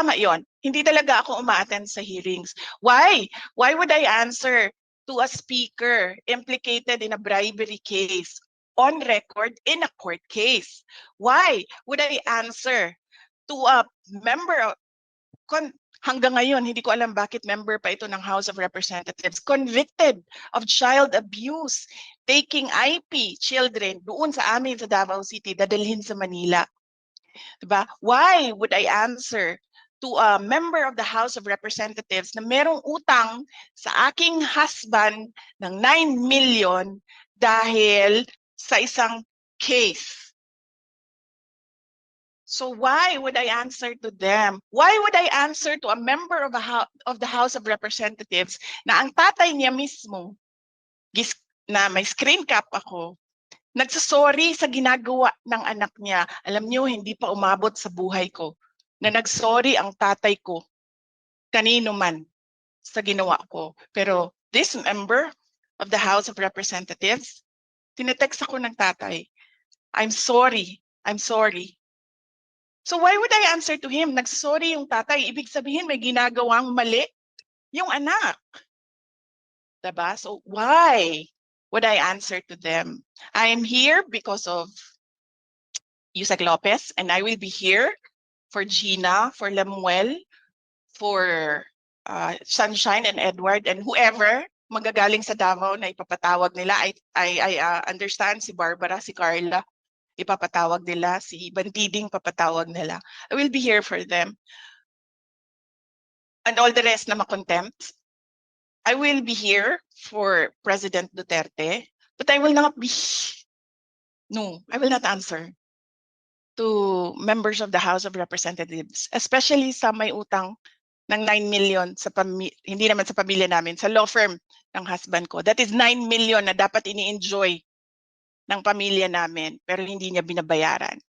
tama yon. Hindi talaga ako umaattend sa hearings. Why? Why would I answer to a speaker implicated in a bribery case on record in a court case? Why would I answer to a member of con- hanggang ngayon hindi ko alam bakit member pa ito ng House of Representatives convicted of child abuse taking IP children doon sa amin sa Davao City dadalhin sa Manila. 'Di ba? Why would I answer to a member of the House of Representatives na merong utang sa aking husband ng 9 million dahil sa isang case? So why would I answer to them? Why would I answer to a member of, a of the House of Representatives na ang tatay niya mismo, na may screen cap ako, nagsasorry sa ginagawa ng anak niya. Alam niyo, hindi pa umabot sa buhay ko na nagsorry ang tatay ko kanino man sa ginawa ko. Pero this member of the House of Representatives, tinetext ako ng tatay, I'm sorry, I'm sorry. So why would I answer to him? Nagsorry yung tatay, ibig sabihin may ginagawang mali yung anak. Diba? So why would I answer to them? I am here because of Yusek Lopez and I will be here for Gina, for Lemuel, for uh, Sunshine and Edward and whoever magagaling sa Davao na ipapatawag nila. I, I, I uh, understand si Barbara, si Carla, ipapatawag nila, si Bantiding papatawag nila. I will be here for them. And all the rest na makontempt. I will be here for President Duterte, but I will not be, no, I will not answer to members of the House of Representatives, especially sa may utang ng 9 million sa hindi naman sa pamilya namin, sa law firm ng husband ko. That is 9 million na dapat ini-enjoy ng pamilya namin pero hindi niya binabayaran.